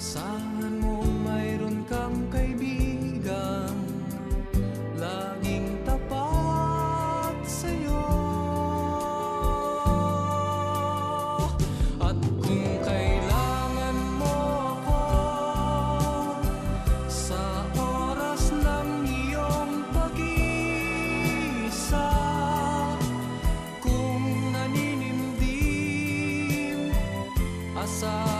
Asahan mo mayroon kang kaibigan. Laging tapat sa'yo. At kung kailangan mo ako Sa oras ng iyong pag-iisa Kung naninimdim Asahan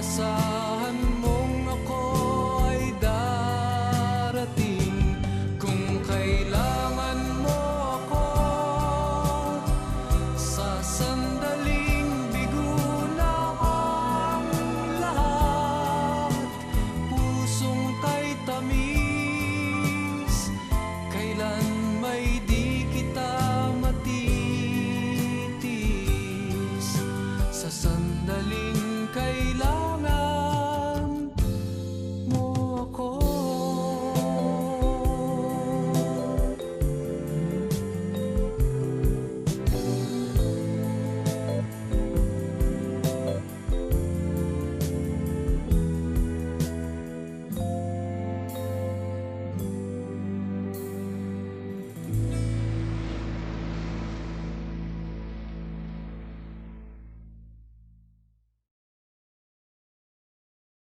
I saw